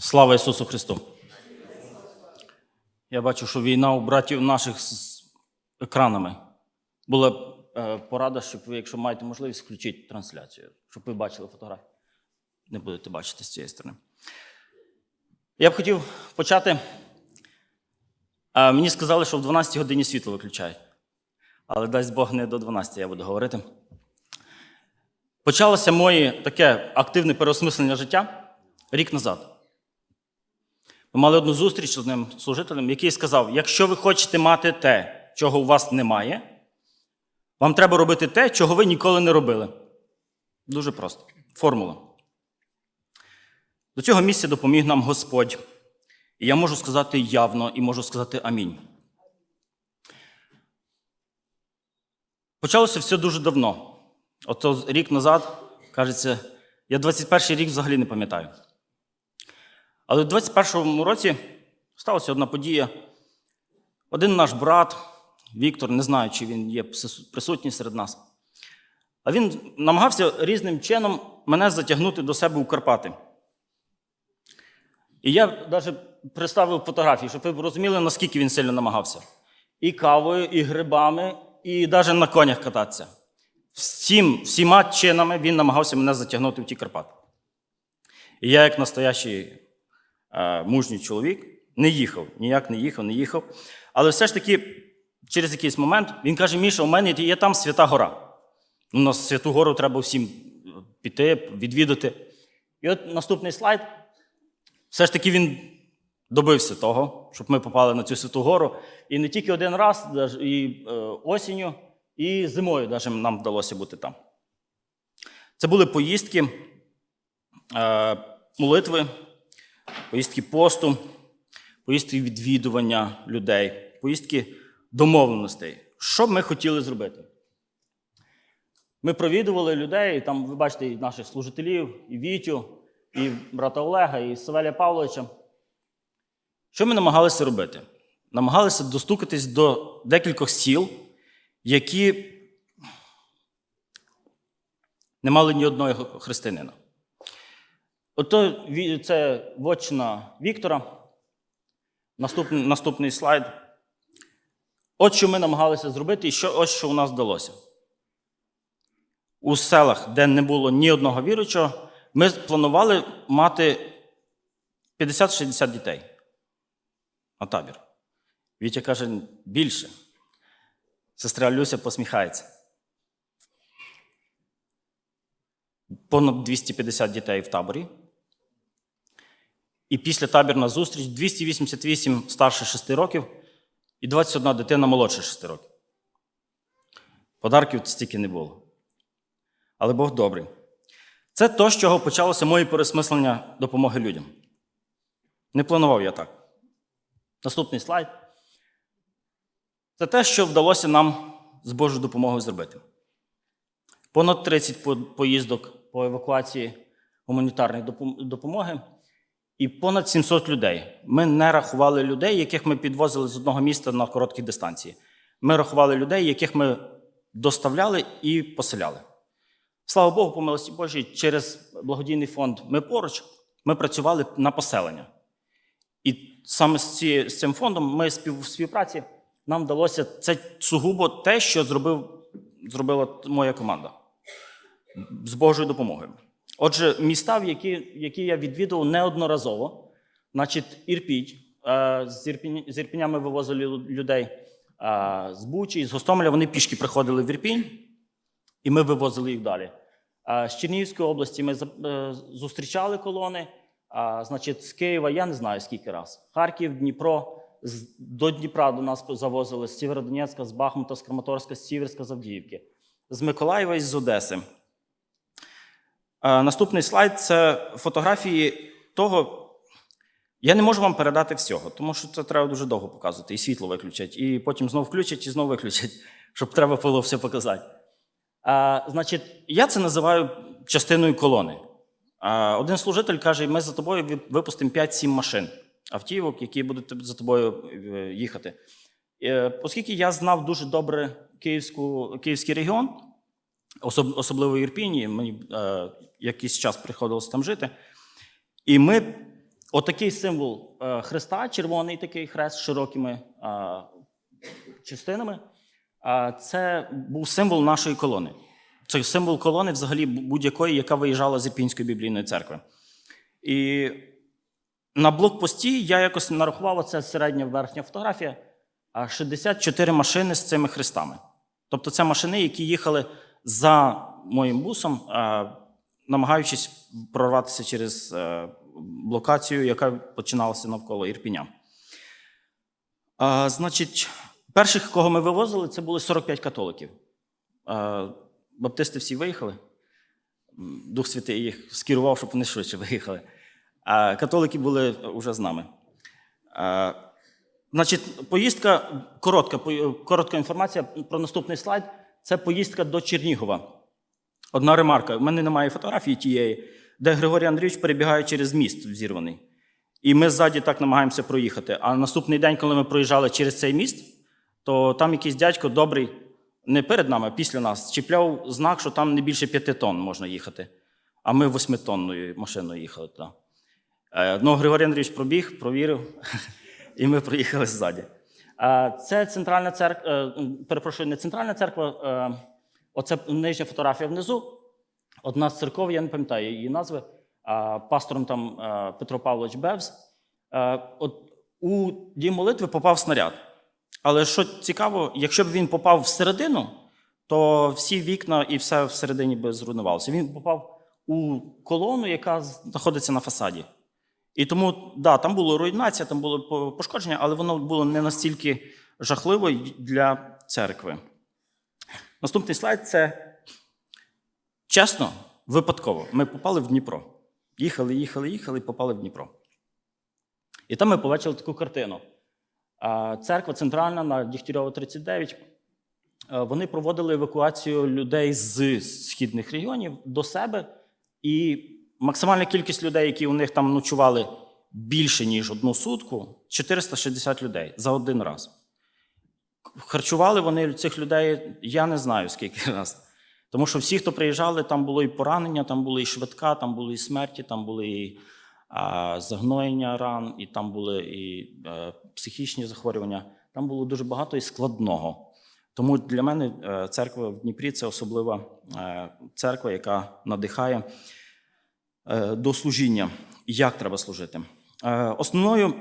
Слава Ісусу Христу! Я бачу, що війна у братів наших з екранами. Була е, порада, щоб ви, якщо маєте можливість, включіть трансляцію, щоб ви бачили фотографію. Не будете бачити з цієї сторони. Я б хотів почати. Е, мені сказали, що в 12 годині світло виключають. Але дасть Бог не до 12 я буду говорити. Почалося моє таке активне переосмислення життя рік назад. Ми мали одну зустріч з одним служителем, який сказав: якщо ви хочете мати те, чого у вас немає, вам треба робити те, чого ви ніколи не робили. Дуже просто. Формула. До цього місця допоміг нам Господь. І я можу сказати явно і можу сказати амінь. Почалося все дуже давно. Ото рік назад, кажеться, я 21 рік взагалі не пам'ятаю. Але в 21-му році сталася одна подія. Один наш брат, Віктор, не знаю, чи він є присутній серед нас, а він намагався різним чином мене затягнути до себе у Карпати. І я навіть представив фотографії, щоб ви розуміли, наскільки він сильно намагався. І кавою, і грибами, і навіть на конях кататися. Всім, всіма чинами він намагався мене затягнути в ті Карпати. І я, як настоящий мужній чоловік, не їхав, ніяк не їхав, не їхав. Але все ж таки, через якийсь момент він каже: Міша, у мене є там свята гора. Нас святу гору треба всім піти, відвідати. І от наступний слайд. Все ж таки він добився того, щоб ми попали на цю святу гору. І не тільки один раз, і е, осінню, і зимою навіть нам вдалося бути там. Це були поїздки, е, молитви, поїздки посту, поїздки відвідування людей, поїздки домовленостей. Що б ми хотіли зробити? Ми провідували людей, і там, ви бачите, і наших служителів, і Вітю, і брата Олега, і Савеля Павловича. Що ми намагалися робити? Намагалися достукатись до декількох сіл, які не мали ні одного християнина. Ото це вотчина Віктора. Наступний, наступний слайд. От що ми намагалися зробити, і що, ось що у нас вдалося. У селах, де не було ні одного віруючого, ми планували мати 50-60 дітей на табір. Вітя каже, більше. Сестра Люся посміхається. Понад 250 дітей в таборі. І після табірна зустріч 288 старше 6 років і 21 дитина молодше 6 років. Подарків стільки не було. Але Бог добрий. Це то, з чого почалося моє пересмислення допомоги людям. Не планував я так. Наступний слайд. Це те, що вдалося нам з Божою допомогою зробити. Понад 30 поїздок по евакуації гуманітарної допомоги і понад 700 людей. Ми не рахували людей, яких ми підвозили з одного міста на короткій дистанції. Ми рахували людей, яких ми доставляли і поселяли. Слава Богу, по милості Божій, через благодійний фонд Ми поруч ми працювали на поселення. І саме з цим фондом ми спів, в співпраці нам вдалося це сугубо те, що зробив, зробила моя команда з Божою допомогою. Отже, міста, які, які я відвідував неодноразово, значить, Ірпінь, з Ірпінями вивозили людей з Бучі, з Гостомеля, вони пішки приходили в Ірпінь, і ми вивозили їх далі. З Чернігівської області ми зустрічали колони. Значить, з Києва я не знаю скільки раз. Харків, Дніпро, до Дніпра до нас завозили з Сєвєродонецька, з Бахмута, з Краматорська, з Сіверська, з Авдіївки, з Миколаєва і з Одеси. А, наступний слайд це фотографії того. Я не можу вам передати всього, тому що це треба дуже довго показувати. І світло виключать, і потім знову включать, і знову виключать, щоб треба було все показати. А, Значить, я це називаю частиною колони. Один служитель каже: ми за тобою випустимо 5-7 машин автівок, які будуть за тобою їхати. Оскільки я знав дуже добре Київську, Київський регіон, особливо Ірпіні, мені якийсь час приходилося там жити. І ми Отакий символ е, Христа, червоний такий хрест з широкими е, частинами. е, Це був символ нашої колони. Це символ колони взагалі будь-якої, яка виїжджала з Ірпінської біблійної церкви. І на блокпості я якось нарахував, це середня верхня фотографія, 64 машини з цими хрестами. Тобто це машини, які їхали за моїм бусом, намагаючись прорватися через е, блокацію, яка починалася навколо Ірпіня. Значить, перших, кого ми вивозили, це були 45 католиків. Баптисти всі виїхали. Дух Святий їх скерував, щоб вони швидше виїхали. А католики були вже з нами. Значить, поїздка коротка, коротка інформація про наступний слайд. Це поїздка до Чернігова. Одна ремарка: у мене немає фотографії тієї, де Григорій Андрійович перебігає через міст взірваний. І ми ззаді так намагаємося проїхати. А наступний день, коли ми проїжджали через цей міст, то там якийсь дядько добрий, не перед нами, а після нас, чіпляв знак, що там не більше п'яти тонн можна їхати. А ми восьмитонною машиною їхали туди. Е, Ну, Григорій Андрійович пробіг, провірив, і ми проїхали ззаді. Е, Це центральна церква, перепрошую, не центральна церква, е, оце нижня фотографія внизу. Одна з церков, я не пам'ятаю її назви, пастором там Петро Павлович Бевз. От у дім молитви попав снаряд. Але що цікаво, якщо б він попав всередину, то всі вікна і все всередині би зруйнувалося. Він попав у колону, яка знаходиться на фасаді. І тому, да, там була руйнація, там було пошкодження, але воно було не настільки жахливо для церкви. Наступний слайд це Чесно, випадково. Ми попали в Дніпро. Їхали, їхали, їхали попали в Дніпро. І там ми побачили таку картину. Церква центральна на Дігтярьова 39. Е, Вони проводили евакуацію людей з східних регіонів до себе. І максимальна кількість людей, які у них там ночували більше, ніж одну сутку 460 людей за один раз. Харчували вони цих людей, я не знаю скільки раз. Тому що всі, хто приїжджали, там було і поранення, там були і швидка, там були і смерті, там були і а, загноєння ран, і там були і е, психічні захворювання. Там було дуже багато і складного. Тому для мене е, церква в Дніпрі це особлива е, церква, яка надихає до служіння. Як треба служити? Е, Основною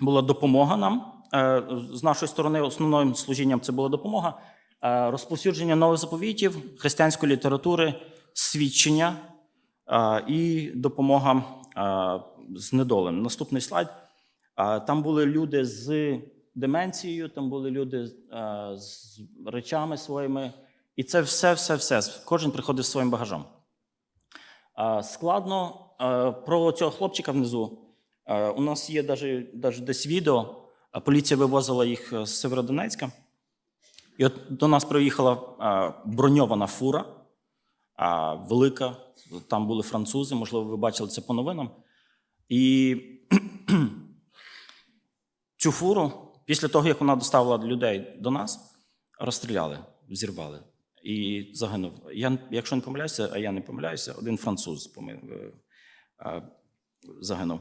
була допомога нам. Е, З нашої сторони, основним служінням це була допомога. Е, Розповсюдження нових заповітів, християнської літератури, свідчення е, і допомога е, з недолем. Наступний слайд. Е, Там були люди з деменцією, там були люди е, з речами своїми. І це все, все, все. Кожен приходив зі своїм багажом. Складно про цього хлопчика внизу. У нас є навіть, десь відео. Поліція вивозила їх е, з Северодонецька. І от до нас приїхала броньована фура, велика. Там були французи, можливо, ви бачили це по новинам. І цю фуру, після того, як вона доставила людей до нас, розстріляли, зірвали. І загинув. Я, якщо не помиляюся, а я не помиляюся, один француз поми- е, е, загинув.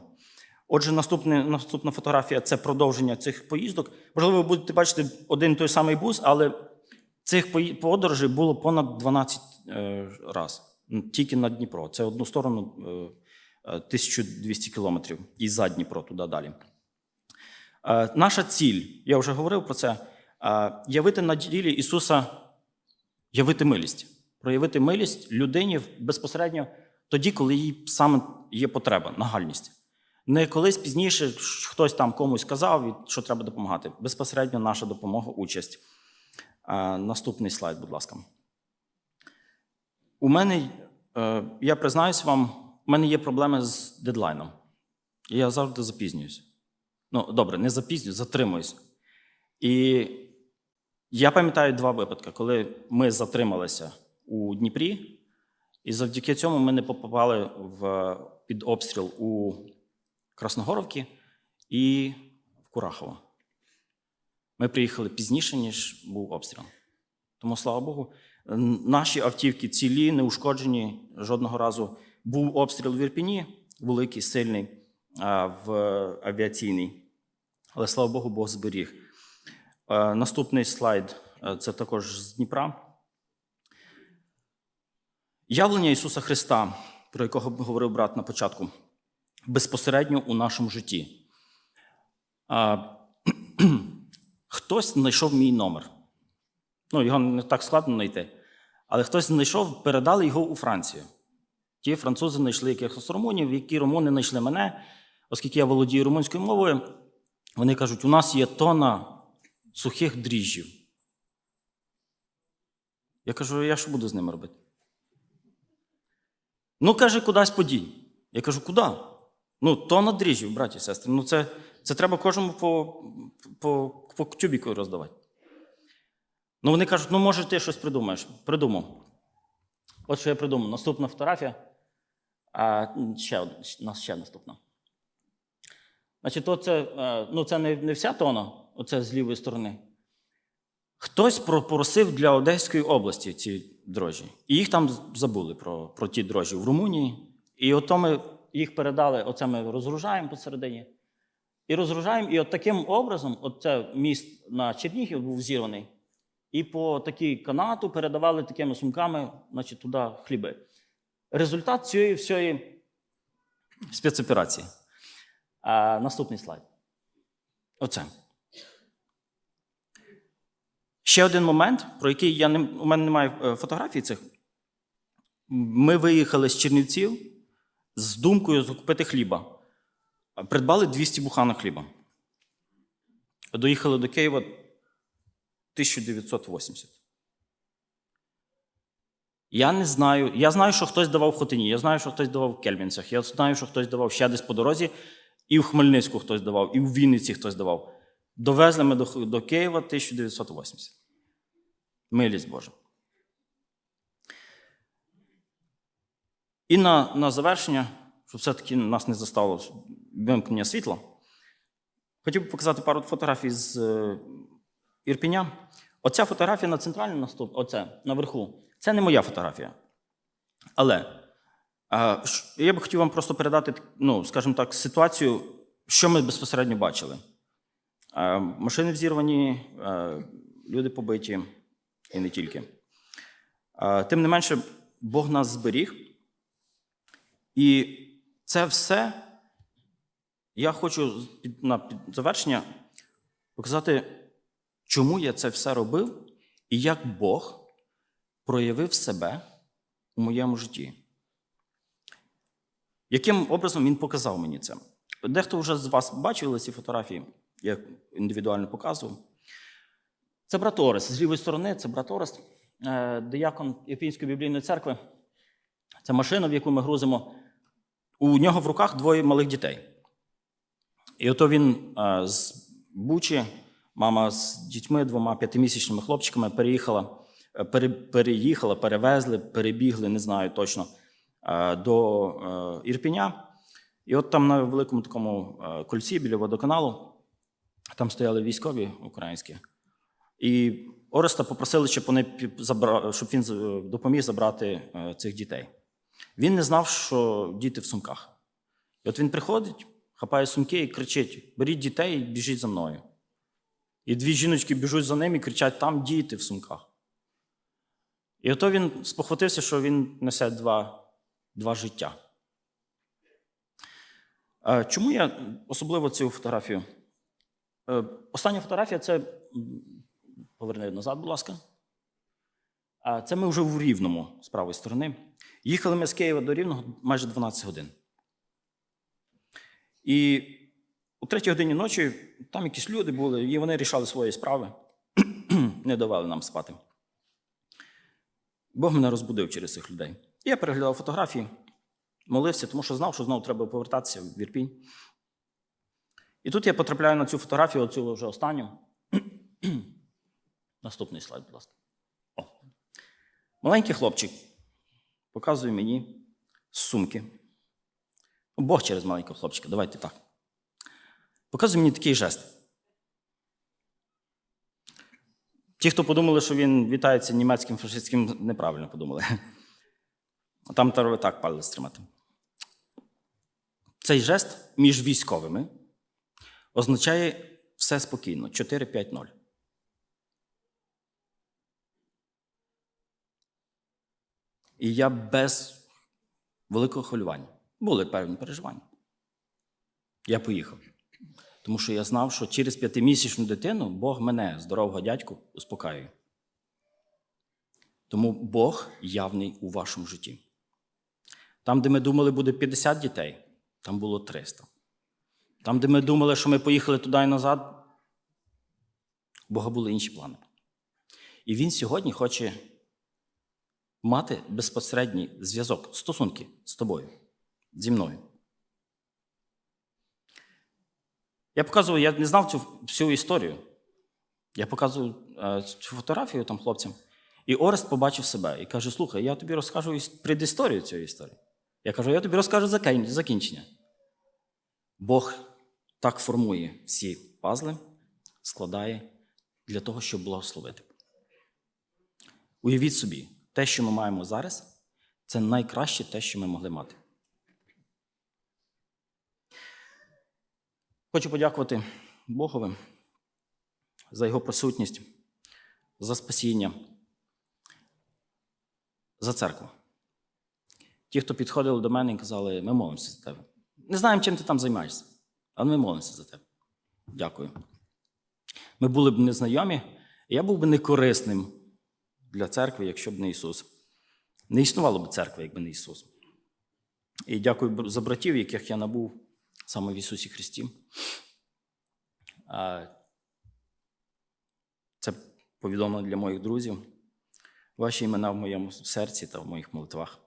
Отже, наступне, наступна фотографія це продовження цих поїздок. Можливо, ви будете бачити один той самий бус, але цих подорожей було понад 12 е, разів тільки на Дніпро. Це одну сторону е, е, 1200 кілометрів і за Дніпро туди далі. Наша ціль, я вже говорив про це, явити на ділі Ісуса, явити милість, проявити милість людині безпосередньо тоді, коли їй саме є потреба, нагальність. Не колись пізніше хтось там комусь сказав, і що треба допомагати. Безпосередньо наша допомога, участь. Е, Наступний слайд, будь ласка. У мене, е, я признаюсь вам, у мене є проблеми з дедлайном. Я завжди запізнююсь. Ну, добре, не запізнююсь, затримуюсь. І я пам'ятаю два випадки, коли ми затрималися у Дніпрі, і завдяки цьому ми не попали в, під обстріл у Красногоровці і в Курахово. Ми приїхали пізніше, ніж був обстріл. Тому, слава Богу, наші автівки цілі, неушкоджені жодного разу. Був обстріл в Ірпіні, великий, сильний. в авіаційний. Але слава Богу, Бог зберіг. Е, Наступний слайд е, це також з Дніпра. Явлення Ісуса Христа, про якого говорив брат на початку, безпосередньо у нашому житті. Хтось знайшов мій номер. Ну, його не так складно знайти. Але хтось знайшов, передали його у Францію. Ті французи знайшли якихось румунів, які румуни знайшли мене, оскільки я володію румунською мовою. Вони кажуть, у нас є тона сухих дріжджів. Я кажу, я що буду з ними робити? Ну, каже, кудись подінь. Я кажу, куди? Ну, тонна дріжджів, браті і сестри. Ну, це, це треба кожному по, по, по тюбіку роздавати. Ну, вони кажуть, ну, може, ти щось придумаєш. Придумав. От що я придумав. Наступна фотографія. А, ще, ще наступна. Значить, то це, е, ну, це не, не вся тона, оце з лівої сторони. Хтось попросив для Одеської області ці дрожжі. І їх там забули про, про ті дрожжі в Румунії. І ото ми їх передали, оце ми розгружаємо посередині. І розгружаємо, і от таким образом, оце міст на Чернігів був зірваний, і по такій канату передавали такими сумками, значить, туди хліби. Результат цієї всієї спецоперації. А, наступний слайд. Оце. Ще один момент, про який я не, у мене немає е, фотографій цих. Ми виїхали з Чернівців з думкою закупити хліба. Придбали 200 буханок хліба. Доїхали до Києва 1980. Я не знаю. Я знаю, що хтось давав в Хотині, я знаю, що хтось давав в Кельмінцях, я знаю, що хтось давав ще десь по дорозі, і в Хмельницьку хтось давав, і в Вінниці хтось давав. Довезли ми до, до Києва 1980. Милість Божа. І на, на завершення, щоб все-таки нас не застало вимкнення світла, хотів би показати пару фотографій з е, Ірпіня. Оця фотографія на центральному наступ, оце наверху. Це не моя фотографія. Але е, я би хотів вам просто передати, ну, скажімо так, ситуацію, що ми безпосередньо бачили. Е, Машини взірвані, е, люди побиті, і не тільки. Тим не менше, Бог нас зберіг. І це все я хочу на завершення показати, чому я це все робив і як Бог проявив себе у моєму житті. Яким образом він показав мені це? Дехто вже з вас бачили ці фотографії, я індивідуально показував. Це брат Орест. З лівої сторони це брат Орест, е, диякон Єпінської біблійної церкви. Це машина, в яку ми грузимо. У нього в руках двоє малих дітей. І ото він е, з Бучі, мама з дітьми, двома п'ятимісячними хлопчиками, переїхала, е, пере, переїхала, перевезли, перебігли, не знаю точно, до Ірпіня. І от там на великому такому кольці біля водоканалу, там стояли військові українські. І Ореста попросили, щоб, вони щоб він допоміг забрати е, цих дітей. Він не знав, що діти в сумках. І от він приходить, хапає сумки і кричить: беріть дітей і біжіть за мною. І дві жіночки біжуть за ним і кричать: там діти в сумках. І ото він спохватився, що він несе два, два життя. Е, Чому я особливо цю фотографію? Е, Остання фотографія це. Поверни назад, будь ласка. А Це ми вже в Рівному з правої сторони. Їхали ми з Києва до Рівного майже 12 годин. І у третій годині ночі там якісь люди були, і вони рішали свої справи, не давали нам спати. Бог мене розбудив через цих людей. І я переглядав фотографії, молився, тому що знав, що знову треба повертатися в Ірпінь. І тут я потрапляю на цю фотографію, оцю вже останню. Наступний слайд, будь ласка. О. Маленький хлопчик показує мені сумки. Бог через маленького хлопчика, давайте так. Показує мені такий жест. Ті, хто подумали, що він вітається німецьким фашистським, неправильно подумали. А Там треба так палець тримати. Цей жест між військовими означає все спокійно 4-5-0. І я без великого хвилювання. Були певні переживання. Я поїхав. Тому що я знав, що через п'ятимісячну дитину Бог мене, здорового дядьку, успокаює. Тому Бог явний у вашому житті. Там, де ми думали, буде 50 дітей, там було 300. Там, де ми думали, що ми поїхали туди і назад, у Бога були інші плани. І Він сьогодні хоче мати безпосередній зв'язок, стосунки з тобою, зі мною. Я показував, я не знав цю всю історію. Я показував е, цю фотографію там хлопцям. І Орест побачив себе і каже: слухай, я тобі розкажу предісторію цієї історії. Я кажу, я тобі розкажу закінчення. Бог так формує всі пазли, складає для того, щоб благословити. Уявіть собі, те, що ми маємо зараз, це найкраще те, що ми могли мати. Хочу подякувати Богові за його присутність, за спасіння, за церкву. Ті, хто підходили до мене і казали, ми молимося за тебе. Не знаємо, чим ти там займаєшся, але ми молимося за тебе. Дякую. Ми були б незнайомі, я був би некорисним для церкви, якщо б не Ісус. Не існувало б церкви, якби не Ісус. І дякую за братів, яких я набув саме в Ісусі Христі. Це повідомлено для моїх друзів. Ваші імена в моєму серці та в моїх молитвах.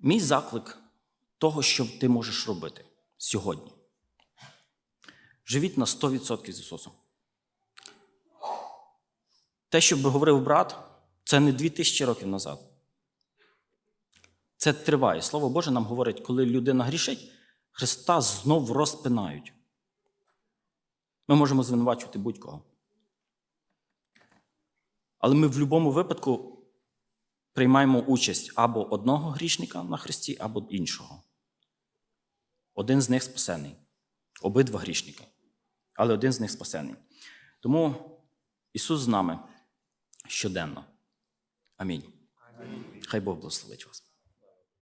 Мій заклик того, що ти можеш робити сьогодні. Живіть на 100% з Ісусом. Те, що би говорив брат, це не 2000 років назад. Це триває. Слово Боже нам говорить, коли людина грішить, Христа знов розпинають. Ми можемо звинувачувати будь-кого. Але ми в будь-якому випадку приймаємо участь або одного грішника на Христі, або іншого. Один з них спасений. Обидва грішники. Але один з них спасений. Тому Ісус з нами щоденно. Амінь. Хай Бог благословить вас.